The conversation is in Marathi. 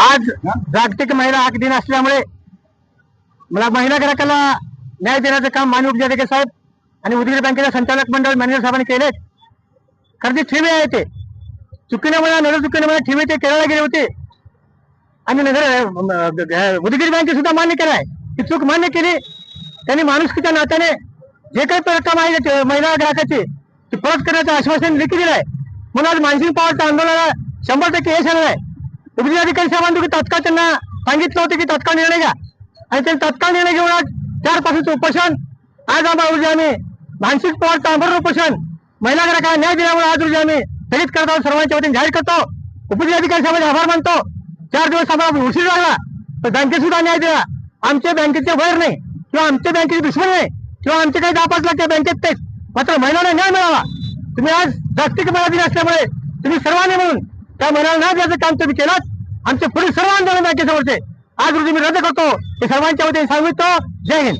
आज जागतिक महिला हक दिन असल्यामुळे मला महिला ग्राहकाला न्याय देण्याचं काम मान्य उपजिल्हाधिकारी साहेब आणि उदगीर बँकेच्या संचालक मंडळ मॅनेजर साहेबांनी केले कारण ते ठेवे आहे ते. चुकीने मला नगर चुकीने मला ठेवे ते केरळला गेले होते. आणि नगर उदगीर बँके सुद्धा मान्य केलं आहे. ती चूक मान्य केली. त्यांनी माणुसकीच्या नात्याने जे काही रक्कम आहे ते महिला ग्राहकाची ती परत करण्याचं आश्वासन लिखी दिलं आहे. म्हणून आज मानसिंग पॉवरच्या आंदोलनाला शंभर टक्के यश आलं आहे. उपजिल्हाधिकारी साहेबांनी तुम्ही तात्काळ त्यांना सांगितलं होतं की तात्काळ निर्णय घ्या. आणि त्यांनी तात्काळ निर्णय घेऊन आज चारपासून उपोषण आज आम्हाला रोजी आम्ही मानसिक पवार तांबर उपोषण महिला ग्राहकांना न्याय दिल्यामुळे आज रोजी आम्ही स्थगित करत आहोत सर्वांच्या वतीने जाहीर करतो. उपजिल्हाधिकारी साहेबांचे आभार मानतो. चार दिवस आम्हाला उशीर लागला तर बँकेत सुद्धा न्याय दिला. आमच्या बँकेचे वैर नाही किंवा आमच्या बँकेचे दुश्मन नाही किंवा आमचे काही दापास लागते बँकेत तेच. मात्र महिलांना न्याय मिळावा. तुम्ही आज जागतिक महिला दिन असल्यामुळे तुम्ही सर्वांनी म्हणून त्या महिलांना न्याय द्यायचं काम तुम्ही केलात आमचे पुढील सर्व आंदोलन बँकेसमोरचे. आज रोजी मी रद्द करतो. हे सर्वांच्या वतीने सांगितलं जय हिंद.